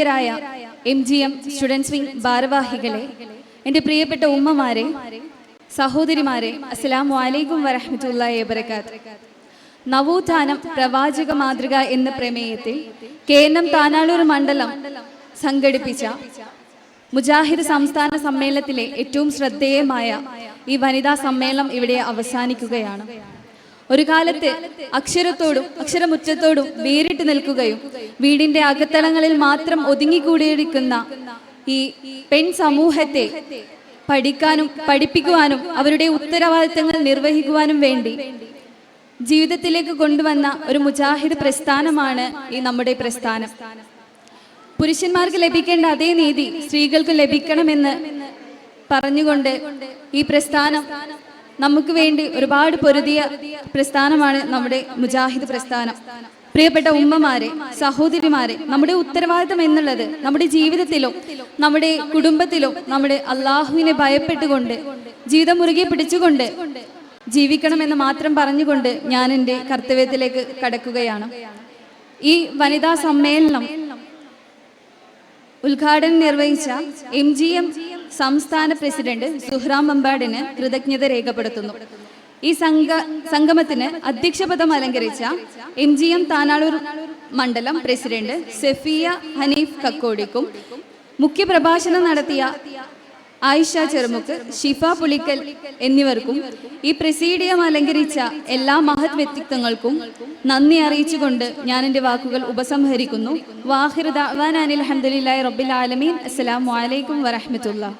ആദരണീയരായ M G M students wing ഭാരവാഹികളെ എന്റെ പ്രിയപ്പെട്ട ഉമ്മമാരെ സഹോദരിമാരെ അസ്സലാമു അലൈക്കും വറഹ്മത്തുള്ളാഹി വബറകാത്ത്. നവോത്ഥാനം പ്രവാചക മാതൃക എന്ന പ്രമേയത്തിൽ കെ എൻ എം താനാളൂർ മണ്ഡലം സംഘടിപ്പിച്ച മുജാഹിദ് സംസ്ഥാന സമ്മേളനത്തിലെ ഏറ്റവും ശ്രദ്ധേയമായ ഈ വനിതാ സമ്മേളനം ഇവിടെ അവസാനിക്കുകയാണ്. ഒരു കാലത്ത് അക്ഷരത്തോടും അക്ഷരമുറ്റത്തോടും വേറിട്ട് നിൽക്കുകയും വീടിന്റെ അകത്തളങ്ങളിൽ മാത്രം ഒതുങ്ങിക്കൂടിയിരിക്കുന്ന ഈ പെൺ സമൂഹത്തെ പഠിക്കാനും പഠിപ്പിക്കുവാനും അവരുടെ ഉത്തരവാദിത്തങ്ങൾ നിർവഹിക്കുവാനും വേണ്ടി ജീവിതത്തിലേക്ക് കൊണ്ടുവന്ന ഒരു മുജാഹിദ് പ്രസ്ഥാനമാണ് ഈ നമ്മുടെ പ്രസ്ഥാനം. പുരുഷന്മാർക്ക് ലഭിക്കേണ്ട അതേ നീതി സ്ത്രീകൾക്ക് ലഭിക്കണമെന്ന് പറഞ്ഞുകൊണ്ട് ഈ പ്രസ്ഥാനം നമുക്ക് വേണ്ടി ഒരുപാട് പൊരുതിയ പ്രസ്ഥാനമാണ് നമ്മുടെ മുജാഹിദ് പ്രസ്ഥാനം. പ്രിയപ്പെട്ട ഉമ്മമാരെ സഹോദരിമാരെ നമ്മുടെ ഉത്തരവാദിത്തം എന്നുള്ളത് നമ്മുടെ ജീവിതത്തിലോ നമ്മുടെ കുടുംബത്തിലോ നമ്മുടെ അള്ളാഹുവിനെ ഭയപ്പെട്ടുകൊണ്ട് ജീവിതം മുറുകെ പിടിച്ചുകൊണ്ട് ജീവിക്കണമെന്ന് മാത്രം പറഞ്ഞുകൊണ്ട് ഞാൻ എന്റെ കർത്തവ്യത്തിലേക്ക് കടക്കുകയാണ്. ഈ വനിതാ സമ്മേളനം ഉദ്ഘാടനം നിർവഹിച്ച എം ജി എം സംസ്ഥാന പ്രസിഡന്റ് സുഹ്റാം മമ്പാടിന് കൃതജ്ഞത രേഖപ്പെടുത്തുന്നു. ഈ സംഘ സംഗമത്തിന് അധ്യക്ഷപദം അലങ്കരിച്ച എം ജി എം താനാളൂർ മണ്ഡലം പ്രസിഡന്റ് സെഫിയ ഹനീഫ് കക്കോടിക്കും മുഖ്യപ്രഭാഷണം നടത്തിയ ആയിഷ ചെറുമുക്ക് ഷിഫ പുളിക്കൽ എന്നിവർക്കും ഈ പ്രസീഡിയം അലങ്കരിച്ച എല്ലാ മഹത് വ്യക്തിത്വങ്ങൾക്കും നന്ദി അറിയിച്ചുകൊണ്ട് ഞാൻ എന്റെ വാക്കുകൾ ഉപസംഹരിക്കുന്നു. വാഹിർ ദാൻ അനിൽ ഹംദുലില്ലാഹി റബ്ബിൽ ആലമീൻ. അസ്സലാമു അലൈക്കും വറഹ്മത്തുള്ളാഹി.